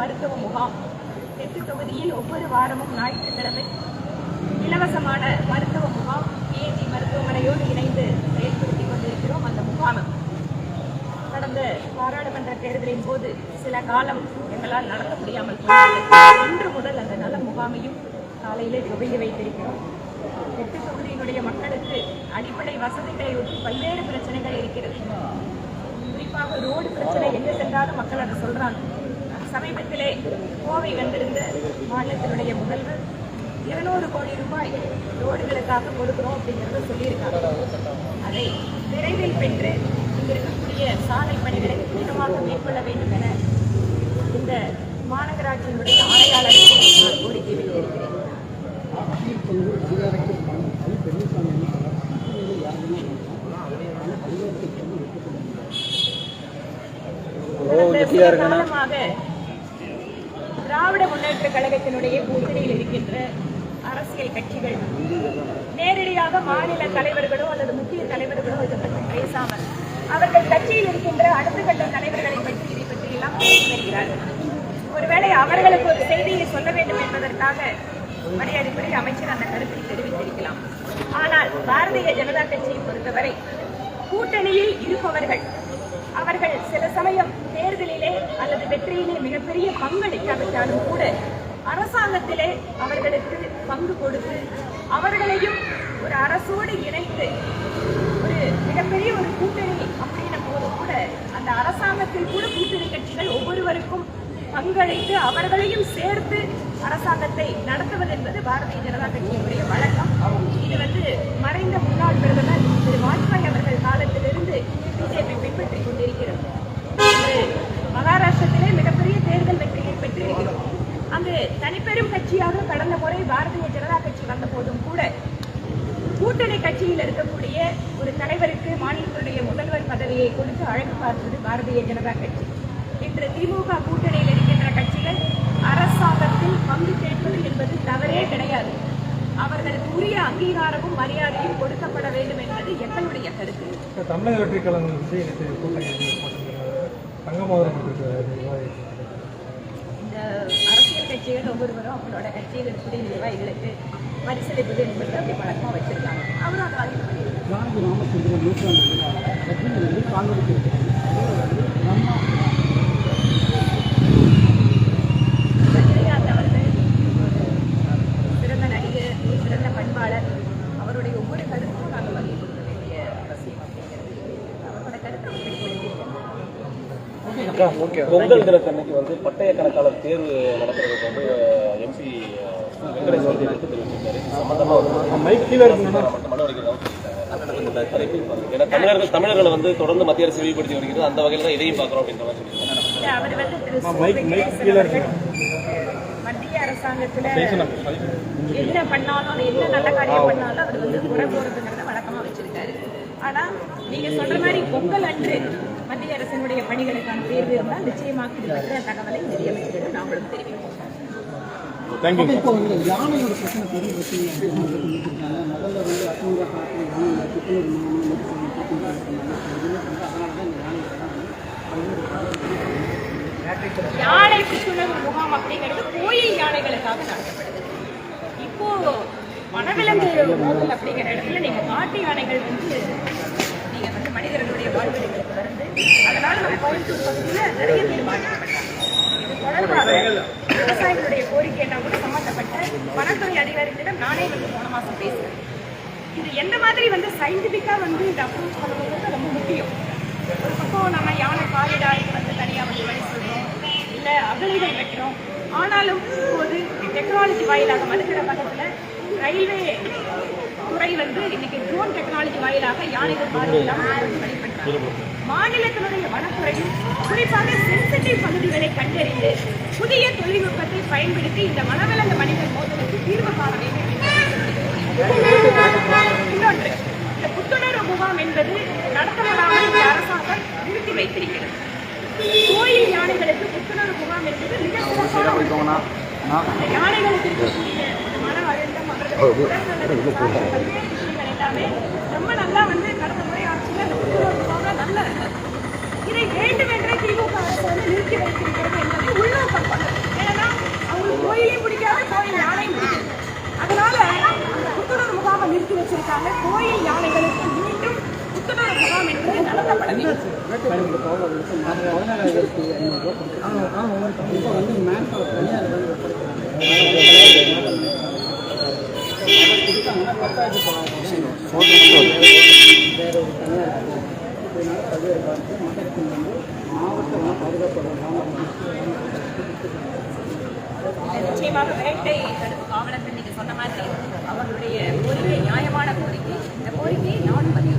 மருத்துவ முகாம். தெற்கு தொகுதியில் ஒவ்வொரு வாரமும் ஞாயிற்றுக்கிழமை இலவசமான மருத்துவ முகாம் ஏஜி மருத்துவமனையோடு இணைந்து செயல்படுத்திக் கொண்டிருக்கிறோம் அந்த முகாம். கடந்த பாராளுமன்ற தேர்தலின் போது சில காலம் எங்களால் நடத்த முடியாமல் போனது. இன்று முதல் அந்த நல முகாமையும் காலையிலே துவங்கி வைத்திருக்கிறோம். தெற்கு தொகுதியினுடைய மக்களுக்கு அடிப்படை வசதிகளை ஒட்டி பல்வேறு பிரச்சனைகள் இருக்கிறது. குறிப்பாக ரோடு பிரச்சனை எங்கே சென்றாலும் மக்கள் அதை சொல்றாங்க. சமீபத்திலே கோவை வந்திருந்த மாநிலத்தினுடைய முதல்வர் இருநூறு கோடி ரூபாய் ரோடுகளுக்காக கொடுக்கிறோம் அப்படிங்கிறத சொல்லியிருக்காங்க. அதை விரைவில் பெற்று இங்கு இருக்கக்கூடிய சாலை பணிகளை துரிதமாக மேற்கொள்ள வேண்டும் என இந்த மாநகராட்சியினுடைய ஆணையாளருக்கு நான் கோரிக்கை வைத்திருக்கிறேன் காலமாக திராவிட முன்னேற்ற கழகத்தினுடைய கூட்டணியில் இருக்கின்ற அரசியல் கட்சிகள் நேரடியாக மாநில தலைவர்களோ அல்லது முக்கிய தலைவர்களோ இதை பற்றி பேசாமல் அவர்கள் கட்சியில் இருக்கின்ற அடுத்த கட்ட தலைவர்களை பற்றி இதை பற்றி எல்லாம் பேசி வருகிறார்கள். ஒருவேளை அவர்களுக்கு ஒரு செய்தியை சொல்ல வேண்டும் என்பதற்காக மரியாதைக்குரிய அமைச்சர் அந்த கருத்தை தெரிவித்திருக்கலாம். ஆனால் பாரதிய ஜனதா கட்சியை பொறுத்தவரை கூட்டணியில் இருப்பவர்கள் அவர்கள் சில சமயம் தேர்தலிலே அல்லது வெற்றியிலே மிகப்பெரிய பங்களிக்காவிட்டாலும் கூட அரசாங்கத்திலே அவர்களுக்கு பங்கு கொடுத்து அவர்களையும் ஒரு அரசோடு இணைத்து ஒரு மிகப்பெரிய ஒரு கூட்டணி அப்படின்னும் போது கூட அந்த அரசாங்கத்தில் கூட கூட்டணி கட்சிகள் ஒவ்வொருவருக்கும் பங்களித்து அவர்களையும் சேர்த்து அரசாங்கத்தை நடத்துவது என்பது பாரதிய ஜனதா கட்சியினுடைய வளர்ச்சி கட்சியாக கடந்த முறை பாரதிய ஜனதா கட்சி வந்த போதும் கூட கூட்டணி கட்சியில் இருக்கக்கூடிய ஒரு தலைவருக்கு மாநிலத்தினுடைய முதல்வர் பதவியை கொடுத்து அழைப்பு பார்த்தது பாரதிய ஜனதா கட்சி. இன்று திமுக கூட்டணியில் இருக்கின்ற கட்சிகள் அரசாங்கத்தில் பங்கு கேட்பது என்பது தவறே கிடையாது. அவர்களுக்கு உரிய அங்கீகாரமும் மரியாதையும் கொடுக்கப்பட வேண்டும் என்பது எங்களுடைய கருத்து. தமிழக வெற்றி கழகம் கூட்டணி தங்கமோதரம் கட்சிகள் ஒவ்வொருவரும் அவங்களோட கட்சியில் இருக்கக்கூடிய நிர்வாகிகளுக்கு பரிசளிப்பது என்பது அப்படி பழக்கமாக வச்சிருக்காங்க. அவரும் அதை வாங்கி பண்ணியிருக்காங்க வெளிப்படுத்தியிருக்காங்க பொங்கல் தினத்தன்னைக்கு வந்து பட்டய கணக்காளர் தேர்வு நடத்துறதுக்கு வந்து எம்பி வெங்கடேஷ் வந்து எதிர்ப்பு தெரிவிச்சிருக்காரு. இது சம்பந்தமா வந்து மைக் கீழே இருக்கணும்னா மனு அளிக்கிறதாகவும் சொல்லியிருக்காங்க அதை எப்படி பாருங்க? ஏன்னா தமிழர்கள் தமிழர்களை வந்து தொடர்ந்து மத்திய அரசு விரிவுபடுத்தி வருகிறது. அந்த வகையில் தான் இதையும் பார்க்குறோம் அப்படின்ற மாதிரி சொல்லியிருக்காங்க. மத்திய அரசாங்கத்துல என்ன பண்ணாலும் என்ன நல்ல காரியம் பண்ணாலும் அவர் வந்து குறை போறதுங்கிறத வழக்கமா வச்சிருக்காரு. ஆனா நீங்க சொல்ற மாதிரி பொங்கல் அன்று மத்திய அரசினுடைய பணிகளுக்கான தேர்வு இருந்தால் நிச்சயமாக இது பற்றிய தகவலை நிதியமைச்சரிடம் நாங்களும் தெரிவிப்போம் யானை புத்துணர்வு முகாம் அப்படிங்கிறது கோயில் யானைகளுக்காக நடத்தப்படுது இப்போ வனவிலங்கு மோதல் அப்படிங்கிற இடத்துல நீங்க காட்டு யானைகள் வந்து மனிதர்களுடைய வாழ்விடங்களுக்கு வருது அதனால நம்ம கோயம்புத்தூர் நிறைய பேர் பாதிக்கப்பட்டாங்க. இது தொடர்பாக விவசாயிகளுடைய கோரிக்கை என்ன கூட சம்பந்தப்பட்ட வனத்துறை அதிகாரிகளிடம் நானே வந்து போன மாசம் பேசுறேன். இது எந்த மாதிரி வந்து சயின்டிஃபிக்காக வந்து இந்த அப்ரோச் பண்ணுறது ரொம்ப முக்கியம். ஒரு பக்கம் நம்ம யானை காரிடார் வந்து தனியாக வந்து வழி சொல்றோம். இல்லை அகலிகள் வைக்கிறோம். ஆனாலும் இப்போது டெக்னாலஜி வாயிலாக மதுக்கிற பக்கத்தில் ரயில்வே துறை வந்து இன்னைக்கு ட்ரோன் டெக்னாலஜி வாயிலாக யானைகள் பார்வையெல்லாம் மாநிலத்தினுடைய வனத்துறையும் குறிப்பாக சென்சிட்டிவ் பகுதிகளை கண்டறிந்து புதிய தொழில்நுட்பத்தை பயன்படுத்தி இந்த வனவிலங்கு மனிதர் மோதலுக்கு தீர்வு காண வேண்டும் இன்னொன்று இந்த புத்துணர்வு முகாம் என்பது நடத்தப்படாமல் இந்த அரசாங்கம் எல்லாமே ரொம்ப நல்லா வந்து கடந்த முறை ஆட்சியில் ரொம்ப நல்ல இதை வேண்டும் என்றே திமுக அரசு வந்து நிறுத்தி வைத்திருக்கிறது என்பது உள்நோக்கம் ஏன்னா அவங்களுக்கு கோயிலையும் பிடிக்காது கோயில் யானையும் பிடிக்காது அதனால அந்த புத்துணர்வு முகாமை நிறுத்தி வச்சிருக்காங்க கோயில் யானைகளுக்கு மீண்டும் புத்துணர்வு முகாம் என்பது நடத்தப்படுகிறது நிச்சயமாக வேட்டை தடுப்பு காவலர்கள் நீங்க சொன்ன மாதிரி அவர்களுடைய கோரிக்கை நியாயமான கோரிக்கை. இந்த கோரிக்கையை நானும் பதிவு